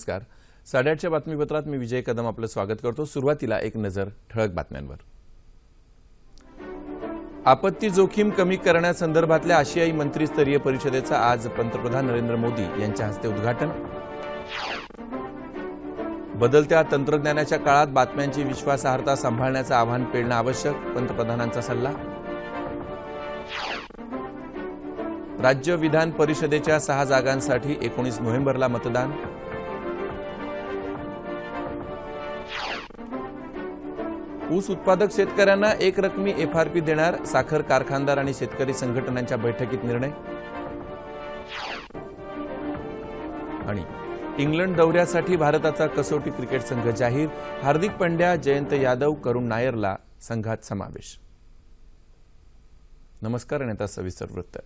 नमस्कार. साडेआठच्या बातमीपत्रात मी विजय कदम आपलं स्वागत करतो. सुरुवातीला एक नजर ठळक बातम्यांवर. आपत्ती जोखीम कमी करण्यासंदर्भातल्या आशियाई मंत्रीस्तरीय परिषदेचं आज पंतप्रधान नरेंद्र मोदी यांच्या हस्ते उद्घाटन. बदलत्या तंत्रज्ञानाच्या काळात बातम्यांची विश्वासार्हता सांभाळण्याचं आव्हान पेलणं आवश्यक पंतप्रधानांचा सल्ला. राज्य विधान परिषदेच्या सहा जागांसाठी एकोणीस नोव्हेंबरला मतदान. ऊस उत्पादक शेतकऱ्यांना एक रकमी एफआरपी देणार साखर कारखानदार आणि शेतकरी संघटनांच्या बैठकीत निर्णय? आणि इंग्लंड दौऱ्यासाठी भारताचा कसोटी क्रिकेट संघ जाहीर हार्दिक पंड्या जयंत यादव करुण नायरला संघात समावेश. नमस्कार आणि आता सविस्तर वृत्त.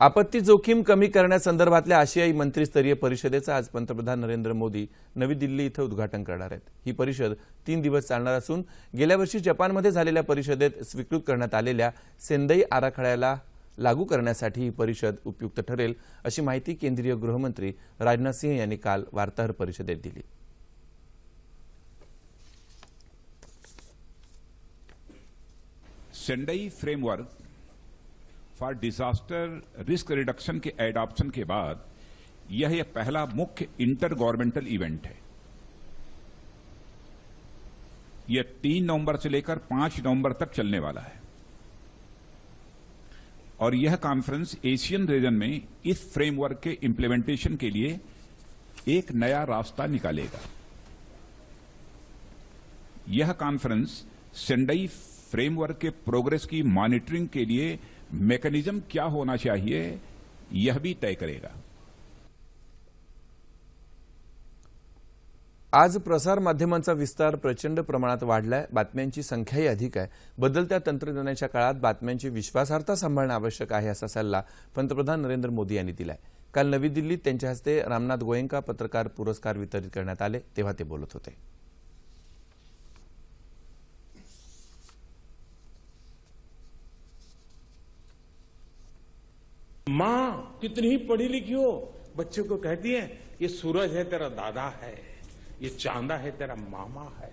आपत्ती जोखीम कमी करण्यासंदर्भातल्या आशियाई मंत्रीस्तरीय परिषदेचं आज पंतप्रधान नरेंद्र मोदी नवी दिल्ली इथं उद्घाटन करणार आहेत. ही परिषद तीन दिवस चालणार असून गेल्या वर्षी जपानमध्ये झालेल्या परिषदेत स्वीकृत करण्यात आलेल्या सेंदई आराखड्याला लागू करण्यासाठी ही परिषद उपयुक्त ठरेल अशी माहिती केंद्रीय गृहमंत्री राजनाथ सिंह यांनी काल वार्ताहर परिषदेत दिली. Sendai framework for disaster risk reduction K adoption के बाद, यह एक पहला मुख्य इंटर गवर्नमेंटल इवेंट है। यह तीन नवंबर से लेकर पाँच नवंबर तक चलने वाला है। और यह कॉन्फ्रेंस एशियन रीजन में इस फ्रेमवर्क के इंप्लीमेंटेशन के लिए एक नया रास्ता निकालेगा। यह कॉन्फ्रेंस सेंडई फ्रेमवर्क के प्रोग्रेस की मॉनिटरिंग के लिए मैकेनिज्म क्या होना चाहिए यह भी तय करेगा। आज प्रसार माध्यमांचा विस्तार प्रचंड प्रमाणात वाढलाय बातम्यांची संख्याही अधिक आहे. बदलत्या तंत्रज्ञानाच्या काळात बातम्यांची विश्वासार्हता सांभाळणं आवश्यक आहे असा सल्ला पंतप्रधान नरेंद्र मोदी यांनी दिलाय. काल नवी दिल्लीत त्यांच्या हस्ते रामनाथ गोयंका पत्रकार पुरस्कार वितरित करण्यात आले तेव्हा ते बोलत होते. माँ, कितनी ही पढ़ी लिखी हो, बच्चे को कहती है, ये सूरज है तेरा दादा है, ये चांदा है तेरा मामा है,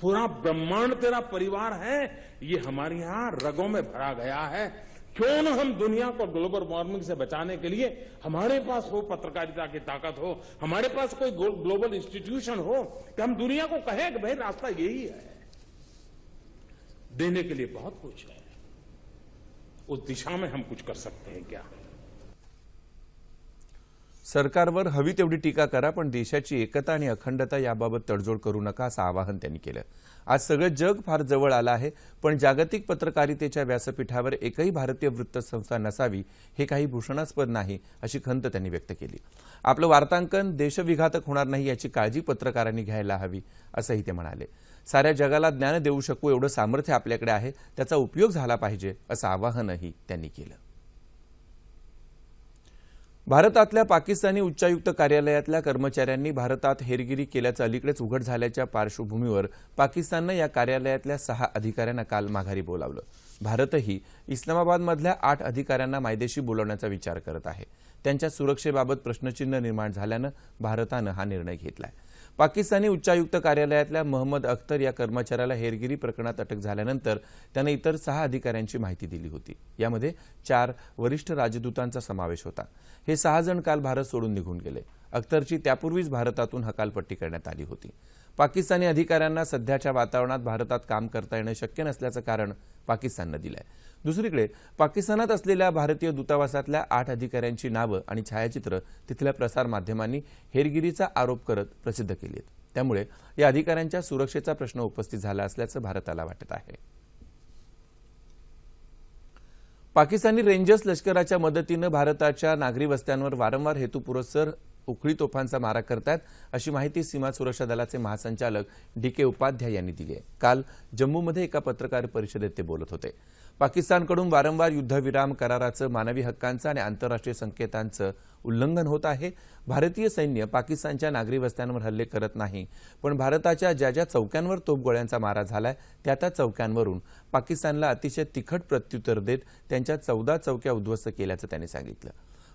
पूरा ब्रह्मांड तेरा परिवार है, ये हमारे यहाँ रगों में भरा गया है। क्यों न हम दुनिया को ग्लोबल वार्मिंग से बचाने के लिए हमारे पास हो, पत्रकारिता की ताकत हो, हमारे पास कोई ग्लोबल इंस्टीट्यूशन हो, कि हम दुनिया को कहें कि भाई रास्ता यही है। देने के लिए बहुत कुछ है। उस दिशा में हम कुछ कर सकते हैं क्या? सरकारवर हवी तेवढी टीका करा पण देशाची एकता आणि अखंडता याबाबत तडजोड करू नका असं आवाहन त्यांनी केलं. आज सगळं जग फार जवळ आलं आहे पण जागतिक पत्रकारितेच्या व्यासपीठावर एकही भारतीय वृत्तसंस्था नसावी हे काही भूषणास्पद नाही अशी खंत त्यांनी व्यक्त केली. आपलं वार्तांकन देशविघातक होणार नाही याची काळजी पत्रकारांनी घ्यायला हवी असंही ते म्हणाले. साऱ्या जगाला ज्ञान देऊ शकू एवढं सामर्थ्य आपल्याकडे आहे त्याचा उपयोग झाला पाहिजे असं आवाहनही त्यांनी केलं. भारतातल्या पाकिस्तानी उच्चायुक्त कार्यालयातल्या कर्मचाऱ्यांनी भारतात हेरगिरी केल्याचं अलीकडेच उघड झाल्याच्या पार्श्वभूमीवर पाकिस्ताननं या कार्यालयातल्या सहा अधिकाऱ्यांना काल माघारी बोलावलं. भारतही इस्लामाबादमधल्या आठ अधिकाऱ्यांना मायदेशी बोलवण्याचा विचार करत आहे. त्यांच्या सुरक्षेबाबत प्रश्नचिन्ह निर्माण झाल्यानं भारतानं हा निर्णय घेतलाय. पाकिस्तानी उच्चायुक्त कार्यालयातल्या महम्मद अख्तर या कर्मचाऱ्याला हेरगिरी प्रकरणात अटक झाल्यानंतर त्यानं इतर सहा अधिकाऱ्यांची माहिती दिली होती. यामध्ये चार वरिष्ठ राजदूतांचा समावेश होता. हे सहा जण काल भारत सोडून निघून गेले. अख्तरची त्यापूर्वीच भारतातून हकालपट्टी करण्यात आली होती. पाकिस्तानी अधिकाऱ्यांना सध्याच्या वातावरणात भारतात काम करता येणं शक्य नसल्याचं कारण पाकिस्ताननं दिलंय. दुसरीकडे पाकिस्तानात असलेल्या भारतीय दूतावासातल्या आठ अधिकाऱ्यांची नावं आणि छायाचित्र तिथल्या प्रसारमाध्यमांनी हेरगिरीचा आरोप करत प्रसिद्ध केली आहेत त्यामुळे या अधिकाऱ्यांच्या सुरक्षेचा प्रश्न उपस्थित झाला असल्याचं भारताला वाटत आहे. पाकिस्तानी रेंजर्स लष्कराच्या मदतीनं भारताच्या नागरी वस्त्यांवर वारंवार हेतुपुरस्सर उखळी तोफांचा मारा करतायत अशी माहिती सीमा सुरक्षा दलाचे महासंचालक डी के उपाध्याय यांनी दिली आहे. काल जम्मूमध्ये एका पत्रकार परिषदेत ते बोलत होते. पाकिस्तानकडून वारंवार युद्धविराम कराराचं मानवी हक्कांचं आणि आंतरराष्ट्रीय संकेतांचं उल्लंघन होत आहे. भारतीय सैन्य पाकिस्तानच्या नागरी वस्त्यांवर हल्ले करत नाही पण भारताच्या ज्या ज्या चौक्यांवर तोफगोळ्यांचा मारा झालाय त्या त्या चौक्यांवरून पाकिस्तानला अतिशय तिखट प्रत्युत्तर देत त्यांच्या चौदा चौक्या उद्ध्वस्त केल्याचं त्यांनी सांगितलं.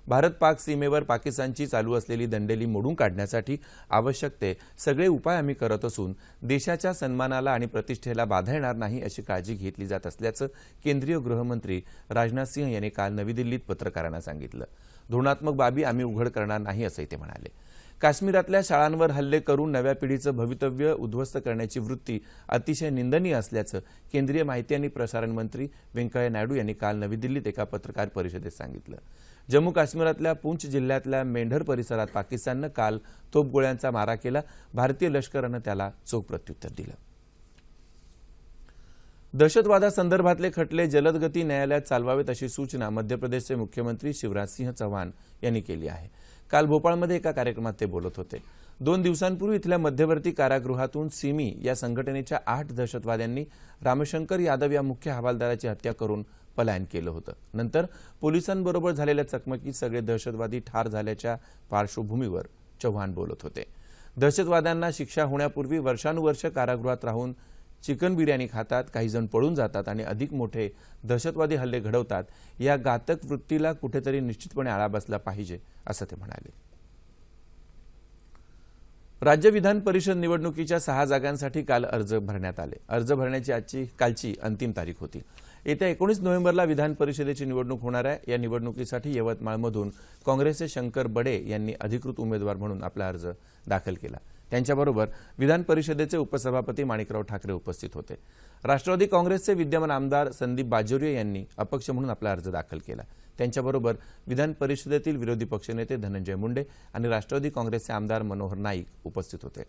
भारत पाक सीमेवर पाकिस्तानची चालू असलेली दंडेली मोडून काढण्यासाठी आवश्यक ते सगळे उपाय आम्ही करत असून देशाच्या सन्मानाला आणि प्रतिष्ठेला बाधा येणार नाही अशी काळजी घेतली जात असल्याचं केंद्रीय गृहमंत्री राजनाथ सिंह यांनी काल नवी दिल्लीत पत्रकारांना सांगितलं. धोरणात्मक बाबी आम्ही उघड करणार नाही असंही ते म्हणाले. काश्मीरातल्या शाळांवर हल्ले करून नव्या पिढीचं भवितव्य उद्ध्वस्त करण्याची वृत्ती अतिशय निंदनीय असल्याचं केंद्रीय माहिती आणि प्रसारण मंत्री व्यंकय्या नायडू यांनी काल नवी दिल्लीत एका पत्रकार परिषदेत सांगितलं. जम्मू काश्मीरातल्या पूंछ जिल्ह्यातल्या मेंढर परिसरात पाकिस्ताननं काल तोफगोळ्यांचा मारा केला. भारतीय लष्करानं त्याला चोख प्रत्युत्तर दिलं. दहशतवादासंदर्भातले खटले जलदगती न्यायालयात चालवावेत अशी सूचना मध्य प्रदेशचे मुख्यमंत्री शिवराज सिंह चौहान यांनी केली आहे. काल भोपाळमध्ये एका कार्यक्रमात ते बोलत होते. दोन दिवसांपूर्वी इथल्या मध्यवर्ती कारागृहातून सिमी या संघटनेच्या आठ दहशतवाद्यांनी रामशंकर यादव या मुख्य हवालदाराची हत्या करून पलायन केलं होतं. नंतर पोलिसांबरोबर झालेल्या चकमकीत सगळे दहशतवादी ठार झाल्याच्या पार्श्वभूमीवर चव्हाण बोलत होते. दहशतवाद्यांना शिक्षा होण्यापूर्वी वर्षानुवर्ष कारागृहात राहून चिकन बिर्याणी खातात काही जण पळून जातात आणि अधिक मोठे दहशतवादी हल्ले घडवतात या घातक वृत्तीला कुठेतरी निश्चितपणे आळा बसला पाहिजे असं ते म्हणाले. राज्य विधान परिषद निवडणुकीच्या सहा जागांसाठी काल अर्ज भरण्यात आले. अर्ज भरण्याची आजची कालची अंतिम तारीख होती. येत्या एकोणीस नोव्हेंबरला विधान परिषदेची निवडणूक होणार आहे. या निवडणुकीसाठी यवतमाळमधून काँग्रेसचे शंकर बडे यांनी अधिकृत उमेदवार म्हणून आपला अर्ज दाखल केला. त्यांच्याबरोबर विधान परिषदेचे उपसभापती माणिकराव ठाकरे उपस्थित होते. राष्ट्रवादी काँग्रेसचे विद्यमान आमदार संदीप बाजोरिया यांनी अपक्ष म्हणून आपला अर्ज दाखल केला. त्यांच्याबरोबर विधान परिषदेतील विरोधी पक्षनेते धनंजय मुंडे आणि राष्ट्रवादी काँग्रेसचे आमदार मनोहर नाईक उपस्थित होते.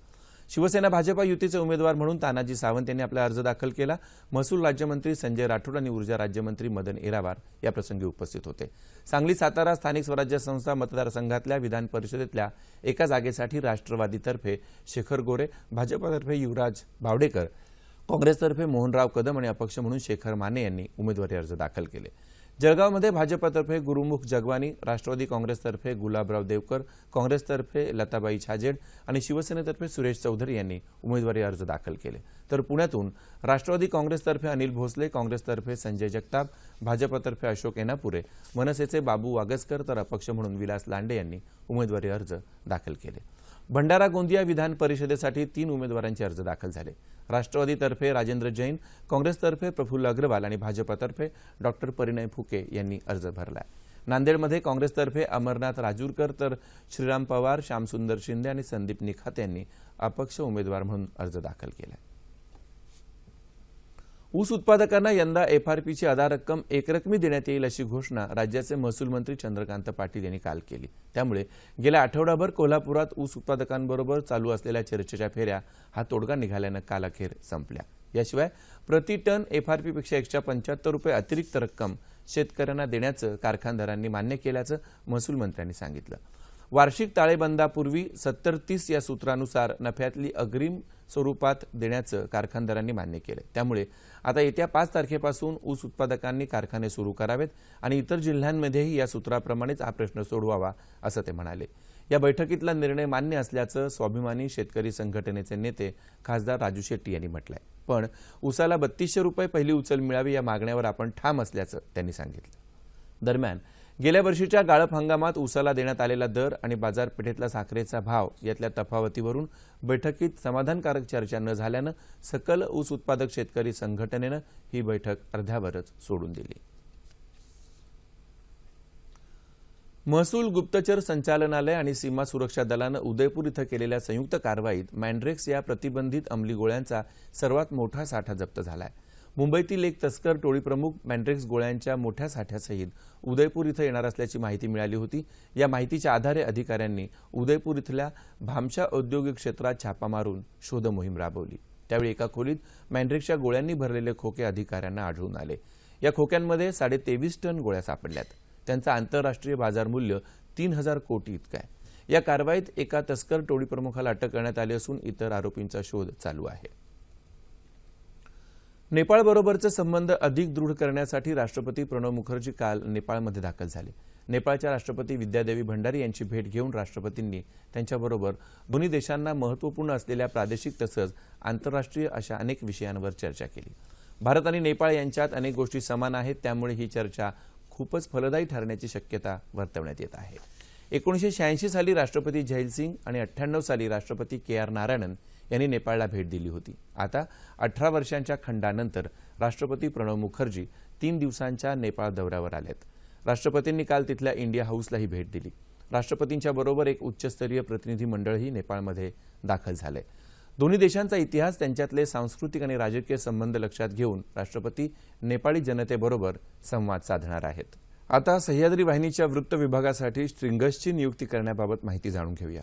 शिवसेना भाजपा युतीचे उमेदवार म्हणून तानाजी सावंत यांनी आपला अर्ज दाखल केला. महसूल राज्यमंत्री संजय राठोड आणि ऊर्जा राज्यमंत्री मदन येरावार याप्रसंगी उपस्थित होते. सांगली सातारा स्थानिक स्वराज्य संस्था मतदारसंघातल्या विधान परिषदेतल्या एका जागेसाठी राष्ट्रवादीतर्फे शेखर गोरे भाजपातर्फे युवराज भावडेकर काँग्रेसतर्फे मोहनराव कदम आणि अपक्ष म्हणून शेखर माने यांनी उमेदवारी अर्ज दाखल केले. जळगावमध्ये भाजपातर्फे गुरुमुख जगवानी राष्ट्रवादी काँग्रेसतर्फे गुलाबराव देवकर काँग्रेसतर्फे लताबाई छाजेड आणि शिवसेनेतर्फे सुरेश चौधरी यांनी उमेदवारी अर्ज दाखल केले. तर पुण्यातून राष्ट्रवादी काँग्रेसतर्फे अनिल भोसले काँग्रेसतर्फे संजय जगताप भाजपतर्फे अशोक एनापुरे मनसेचे बाबू वागसकर तर अपक्ष म्हणून विलास लांडे यांनी उमेदवारी अर्ज दाखल केले. भंडारा गोंदिया विधान परिषदेसाठी तीन उमेदवारांचे अर्ज दाखल झाले. राष्ट्रवादीतर्फे राजेंद्र जैन काँग्रेसतर्फे प्रफुल्ल अग्रवाल आणि भाजपातर्फे डॉक्टर परिणय फुके यांनी अर्ज भरला नांदेडमध्ये काँग्रेसतर्फे अमरनाथ राजूरकर तर श्रीराम पवार श्यामसुंदर शिंदे आणि संदीप निखात यांनी अपक्ष उमेदवार म्हणून अर्ज दाखल केला ऊस उत्पादकांना यंदा एफआरपीची अदा रक्कम एकरकमी देण्यात येईल अशी घोषणा राज्याचे महसूल मंत्री चंद्रकांत पाटील यांनी काल केली. त्यामुळे गेल्या आठवडाभर कोल्हापुरात ऊस उत्पादकांबरोबर चालू असलेल्या चर्चेच्या फेऱ्या हा तोडगा निघाल्यानं काल अखेर संपल्या. याशिवाय प्रति टन एफआरपीपेक्षा एकशे पंच्याहत्तर रुपये अतिरिक्त रक्कम शेतकऱ्यांना देण्याचं कारखानदारांनी मान्य केल्याचं महसूल मंत्र्यांनी सांगितलं. वार्षिक ताळेबंदापूर्वी सत्तर तीस या सूत्रानुसार नफ्यातली अग्रिम स्वरूपात देण्याचं कारखानदारांनी मान्य केलं. त्यामुळे आता येत्या पाच तारखेपासून ऊस उत्पादकांनी कारखाने सुरू करावेत आणि इतर जिल्ह्यांमध्येही या सूत्राप्रमाणेच हा प्रश्न सोडवावा असं ते म्हणाले. या बैठकीतला निर्णय मान्य असल्याचं स्वाभिमानी शेतकरी संघटनेचे नेते खासदार राजू शेट्टी यांनी म्हटलंय. पण उसाला बत्तीसशे रुपये पहिली उचल मिळावी या मागण्यावर आपण ठाम असल्याचं त्यांनी सांगितलं. दरम्यान गेल्या वर्षीच्या गाळप हंगामात उसाला देण्यात आलेला दर आणि बाजारपेठेतला साखरेचा भाव यातल्या तफावतीवरून बैठकीत समाधानकारक चर्चा न झाल्यानं सकल ऊस उत्पादक शेतकरी संघटनेनं ही बैठक अर्ध्यावरच सोडून दिली. महसूल गुप्तचर संचालनालय आणि सीमा सुरक्षा दलानं उदयपूर इथं केलेल्या संयुक्त कारवाईत मँड्रेक्स या प्रतिबंधित अंमली गोळ्यांचा सर्वात मोठा साठा जप्त झाला आहे मुंबईतील एक तस्कर टोळीप्रमुख मँड्रेक्स गोळ्यांच्या मोठ्या साठ्यासहित उदयपूर इथं येणार असल्याची माहिती मिळाली होती. या माहितीच्या आधारे अधिकाऱ्यांनी उदयपूर इथल्या भामशा औद्योगिक क्षेत्रात छापा मारून शोध मोहीम राबवली. त्यावेळी एका खोलीत मँड्रेक्सच्या गोळ्यांनी भरलेले खोके अधिकाऱ्यांना आढळून आले. या खोक्यांमध्ये साडे तेवीस टन गोळ्या सापडल्यात. त्यांचं आंतरराष्ट्रीय बाजार मूल्य तीन हजार कोटी इतकं आहे. या कारवाईत एका तस्कर टोळी प्रमुखाला अटक करण्यात आली असून इतर आरोपींचा शोध चालू आहे. नेपाळबरोबरचे संबंध अधिक दृढ करण्यासाठी राष्ट्रपती प्रणव मुखर्जी काल नेपाळमध्ये दाखल झाले. नेपाळच्या राष्ट्रपती विद्यादेवी भंडारी यांची भेट घेऊन राष्ट्रपतींनी त्यांच्याबरोबर दोन्ही देशांना महत्त्वपूर्ण असलेल्या प्रादेशिक तसंच आंतरराष्ट्रीय अशा अनेक विषयांवर चर्चा केली. भारत आणि नेपाळ यांच्यात अनेक गोष्टी समान आहेत त्यामुळे ही चर्चा खूपच फलदायी ठरण्याची शक्यता वर्तवण्यात येत आहे. एकोणीसशे शहाऐंशी साली राष्ट्रपती जयसिंग आणि अठ्ठ्याण्णव साली राष्ट्रपती के आर नारायणन यांनी नेपाळला भेट दिली होती. आता अठरा वर्षांच्या खंडानंतर राष्ट्रपती प्रणव मुखर्जी तीन दिवसांच्या नेपाळ दौऱ्यावर आलेत. राष्ट्रपतींनी काल तिथल्या इंडिया हाऊसलाही भेट दिली. राष्ट्रपतींच्या बरोबर एक उच्चस्तरीय प्रतिनिधी मंडळही नेपाळमध्ये दाखल झाले. दोन्ही देशांचा इतिहास त्यांच्यातले सांस्कृतिक आणि राजकीय संबंध लक्षात घेऊन राष्ट्रपती नेपाळी जनतेबरोबर संवाद साधणार आहेत. आता सह्याद्री वाहिनीच्या वृत्त विभागासाठी स्ट्रिंगर्सची नियुक्ती करण्याबाबत माहिती जाणून घेऊया.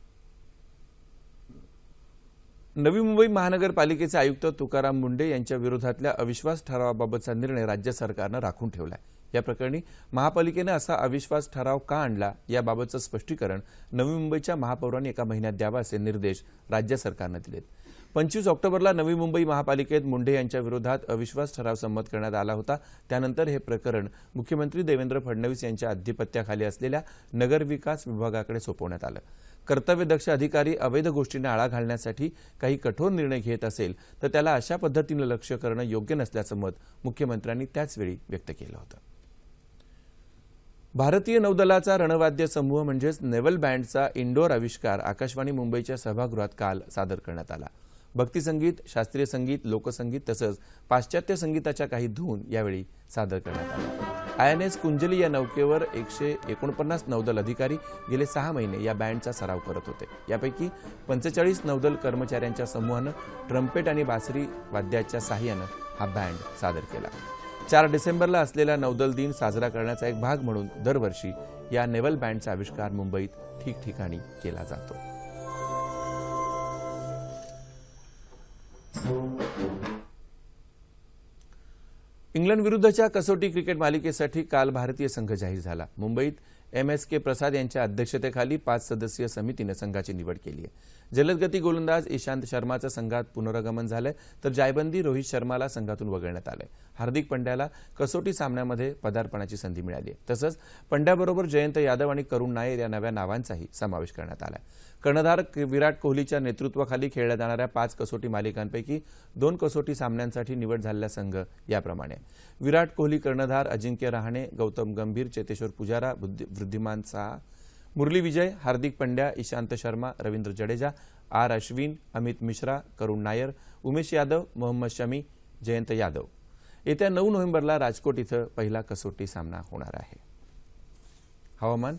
नवी मुंबई महानगरपालिकेचे आयुक्त तुकाराम मुंडे यांच्या विरोधातल्या अविश्वास ठरावाबाबतचा निर्णय राज्य सरकारनं राखून ठेवलाय. या प्रकरणी महापालिकेनं असा अविश्वास ठराव का आणला याबाबतचं स्पष्टीकरण नवी मुंबईच्या महापौरांनी एका महिन्यात द्यावा असे निर्देश राज्य सरकारनं दिलेत. पंचवीस ऑक्टोबरला नवी मुंबई महापालिकेत मुंडे यांच्या विरोधात अविश्वास ठराव संमत करण्यात आला होता. त्यानंतर हे प्रकरण मुख्यमंत्री देवेंद्र फडणवीस यांच्या अधिपत्याखाली असलेल्या नगरविकास विभागाकडे सोपवण्यात आलं. कर्तव्यदक्ष अधिकारी अवैध गोष्टींना आळा घालण्यासाठी काही कठोर निर्णय घेत असेल तर त्याला अशा पद्धतीनं लक्ष करणं योग्य नसल्याचं मत मुख्यमंत्र्यांनी त्याचवेळी व्यक्त केलं होतं. भारतीय नौदलाचा रणवाद्य समूह म्हणजेच नेव्हल बँडचा इंडोर आविष्कार आकाशवाणी मुंबईच्या सभागृहात काल सादर करण्यात आला. भक्तिसंगीत शास्त्रीय संगीत लोकसंगीत तसंच पाश्चात्य संगीताच्या काही धून यावेळी सादर करण्यात आल्या आय एन एस कुंजली या नौकेवर एकशे एकोणपन्नास नौदल अधिकारी गेले सहा महिने या बँडचा सराव करत होते. यापैकी पंचेचाळीस नौदल कर्मचाऱ्यांच्या समूहानं ट्रम्पेट आणि बासरी वाद्याच्या साह्यानं हा बँड सादर केला. चार डिसेंबरला असलेला नौदल दिन साजरा करण्याचा एक भाग म्हणून दरवर्षी या नेव्हल बँडचा आविष्कार मुंबईत ठिकठिकाणी केला जातो. इंग्लंड विरुद्धच्या कसोटी क्रिकेट मालिकेसाठी काल भारतीय संघ जाहीर झाला. मुंबईत एम एस के प्रसाद यांच्या अध्यक्षतेखाली पाच सदस्यीय समितीनं संघाची निवड केली आहे. जलदगती गोलंदाज इशांत शर्माचं संघात पुनरागमन झालंय तर जायबंदी रोहित शर्माला संघातून वगळण्यात आलंय. हार्दिक पंड्याला कसोटी सामन्यामध्ये पदार्पणाची संधी मिळाली आहे. तसंच पंड्याबरोबर जयंत यादव आणि करुण नायर या नव्या नावांचाही समावेश करण्यात आलाय. कर्णधार विराट कोहलीच्या नेतृत्वाखाली खेळल्या जाणाऱ्या पाच कसोटी मालिकांपैकी दोन कसोटी सामन्यांसाठी निवड झालेला संघ याप्रमाणे. विराट कोहली कर्णधार अजिंक्य रहाणे गौतम गंभीर चेतेश्वर पुजारा वृद्धिमान साहा मुरली विजय हार्दिक पंड्या इशांत शर्मा रवींद्र जडेजा आर अश्विन अमित मिश्रा करुण नायर उमेश यादव मोहम्मद शमी जयंत यादव. येत्या नऊ नोव्हेंबरला राजकोट इथं पहिला कसोटी सामना होणार आहे. हवामान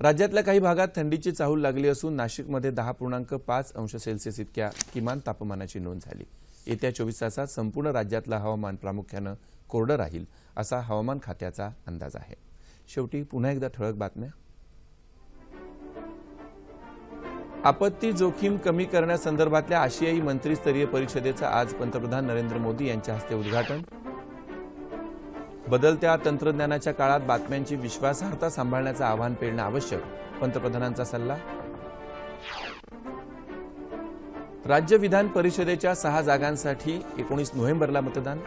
राज्यातल्या काही भागात थंडीची चाहूल लागली असून नाशिकमध्ये दहा पूर्णांक पाच अंश सेल्सिअस इतक्या किमान तापमानाची नोंद झाली. येत्या चोवीस तासात संपूर्ण राज्यातलं हवामान प्रामुख्यानं कोरडं राहील असा हवामान खात्याचा अंदाज आहे. शेवटी पुन्हा एकदा ठळक बातम्या. आपत्ती जोखीम कमी करण्यासंदर्भातल्या आशियाई मंत्रीस्तरीय परिषदेचं आज पंतप्रधान नरेंद्र मोदी यांच्या हस्ते उद्घाटन. बदलत्या तंत्रज्ञानाच्या काळात बातम्यांची विश्वासार्हता सांभाळण्याचं आव्हान पेलणं आवश्यक पंतप्रधानांचा सल्ला? राज्य विधान परिषदेच्या सहा जागांसाठी एकोणीस नोव्हेंबरला मतदान?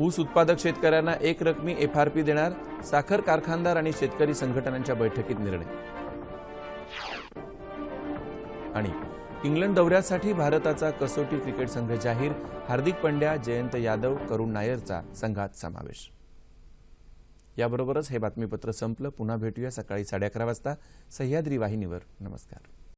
ऊस उत्पादक शेतकऱ्यांना एक रकमी एफआरपी देणार साखर कारखानदार आणि शेतकरी संघटनांच्या बैठकीत निर्णय? आणि इंग्लंड दौऱ्यासाठी भारताचा कसोटी क्रिकेट संघ जाहीर हार्दिक पंड्या जयंत यादव करुण नायरचा संघात समावेश. याबरोबरच हे बातमीपत्र संपलं. पुन्हा भेटूया सकाळी साडे अकरा वाजता. सह्याद्री वाहिनीवर. नमस्कार.